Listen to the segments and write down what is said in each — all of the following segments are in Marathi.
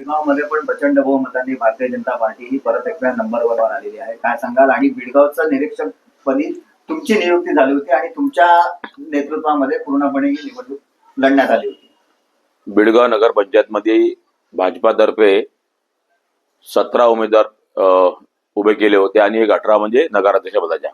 मध्ये पण प्रचंड बहुमतांनी भारतीय जनता पार्टी ही परत एकदा नंबरवर आलेली आहे. काय सांगाल? आणि बिडगावचं निरीक्षक पदी तुमची नियुक्ती झाली होती आणि तुमच्या नेतृत्वामध्ये पूर्णपणे ही निवडणूक लढण्यात आली होती. बिडगाव नगर पंचायतमध्ये भाजपातर्फे सतरा उमेदवार उभे केले होते आणि एक अठरा म्हणजे नगराध्यक्ष पदाच्या.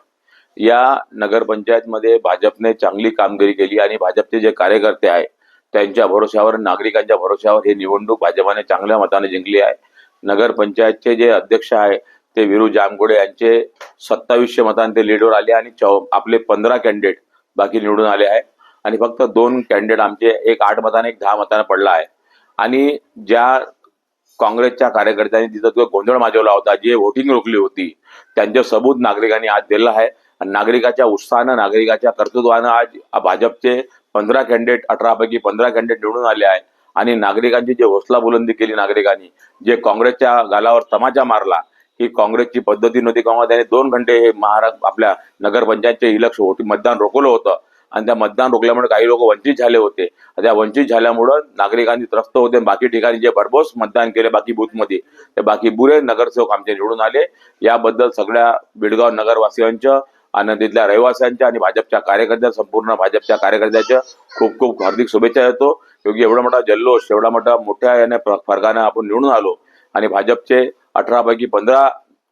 या नगरपंचायतमध्ये भाजपने चांगली कामगिरी केली आणि भाजपचे जे कार्यकर्ते आहे त्यांच्या भरोश्यावर नागरिकांच्या भरोश्यावर ही निवडणूक भाजपाने चांगल्या मताने जिंकली आहे. नगरपंचायतचे जे अध्यक्ष आहे ते विरू जामगोडे यांचे सत्तावीसशे मतांचे ते लीडवर आले आणि चौ आपले पंधरा कॅन्डिडेट बाकी निवडून आले आहे. आणि फक्त दोन कॅन्डिडेट आमचे एक आठ मताने एक दहा मताने पडला आहे. आणि ज्या काँग्रेसच्या कार्यकर्त्यांनी तिथं तो गोंधळ माजवला होता जे वोटिंग रोखली होती त्यांचे सबूत नागरिकांनी आज दिलं आहे. आणि नागरिकाच्या उत्साहानं नागरिकाच्या कर्तृत्वानं आज भाजपचे पंधरा कॅन्डिडेट अठरा पैकी पंधरा कॅन्डिडेट निवडून आले आहे आणि नागरिकांची जे हौसला बुलंदी केली नागरिकांनी जे काँग्रेसच्या गालावर तमाचा मारला ही काँग्रेसची पद्धती नव्हती. काँग्रेस त्याने दोन घंटे हे महाराष्ट्र आपल्या नगरपंचायतचे इलेक्शन वोटिंग मतदान रोखलं होतं. आणि त्या मतदान रोखल्यामुळे काही लोक वंचित झाले होते. त्या वंचित झाल्यामुळं नागरिकांनी त्रस्त होते. बाकी ठिकाणी जे भरघोस मतदान केले बाकी बूथमध्ये ते बाकी बुरे नगरसेवक आमचे निवडून आले. याबद्दल सगळ्या बिडगाव नगरवासियांच्या आणि तिथल्या रहिवाशांच्या आणि भाजपच्या कार्यकर्त्या संपूर्ण भाजपच्या कार्यकर्त्याच्या खूप खूप हार्दिक शुभेच्छा देतो. योग्य एवढा मोठा जल्लोष एवढा मोठा मोठ्या याने फरकानं आपण निवडून आलो आणि भाजपचे अठरापैकी पंधरा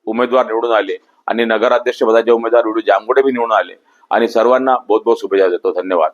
उमेदवार निवडून आले आणि नगराध्यक्ष पदाचे उमेदवार विडू जामगोडे बी निवडून आले. आणि सर्वांना बहुत बहुत शुभेच्छा देतो. धन्यवाद.